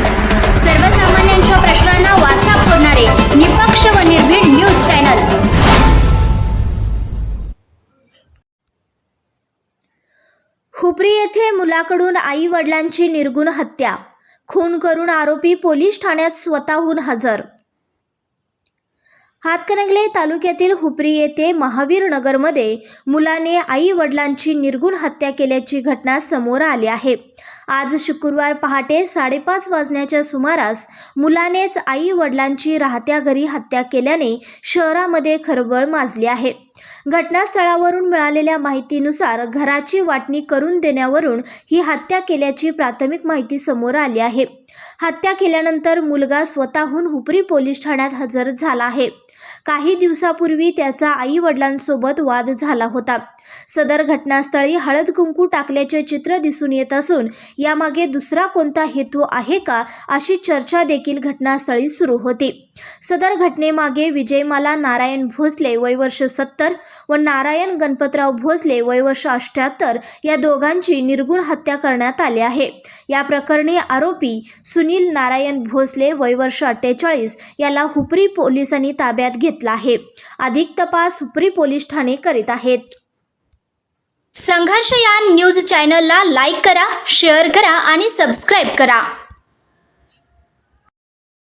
Times सर्वसामान्यांच्या प्रश्नांना वाचा फोडणारे निपक्ष व निर्भीड न्यूज चॅनल. हुपरी येथे मुलाकडून आई वडिलांची निर्गुण हत्या. खून करून आरोपी पोलीस ठाण्यात स्वतःहून हजर. हातकणंगले तालुक्यातील हुपरी येथे महावीर नगरमध्ये मुलाने आई वडिलांची निर्गुण हत्या केल्याची घटना समोर आली आहे. आज शुक्रवार पहाटे साडेपाच वाजण्याच्या सुमारास मुलानेच आई वडिलांची राहत्या घरी हत्या केल्याने शहरामध्ये खळबळ माजली आहे. घटनास्थळावरून मिळालेल्या माहितीनुसार घराची वाटणी करून देण्यावरून ही हत्या केल्याची प्राथमिक माहिती समोर आली आहे. हत्या केल्यानंतर मुलगा स्वतःहून हुपरी पोलीस ठाण्यात हजर झाला आहे. काही दिवसापूर्वी त्याचा आई वडिलांसोबत वाद झाला होता. सदर घटनास्थळी हळद कुंकू टाकल्याचे चित्र दिसून येत असून यामागे दुसरा कोणता हेतू आहे का अशी चर्चा देखील घटनास्थळी सुरू होती. सदर घटनेमागे विजयमाला नारायण भोसले वय वर्ष सत्तर व नारायण गणपतराव भोसले वय वर्ष अठ्ठ्याहत्तर या दोघांची निर्गुण हत्या करण्यात आली आहे. या प्रकरणी आरोपी सुनील नारायण भोसले वय वर्ष अठ्ठेचाळीस याला हुपरी पोलिसांनी ताब्यात घेतले आहे. अधिक तपास सुप्री पोलीस ठाणे करीत आहेत. संघर्ष या न्यूज चॅनलला लाईक करा शेअर करा आणि सबस्क्राईब करा.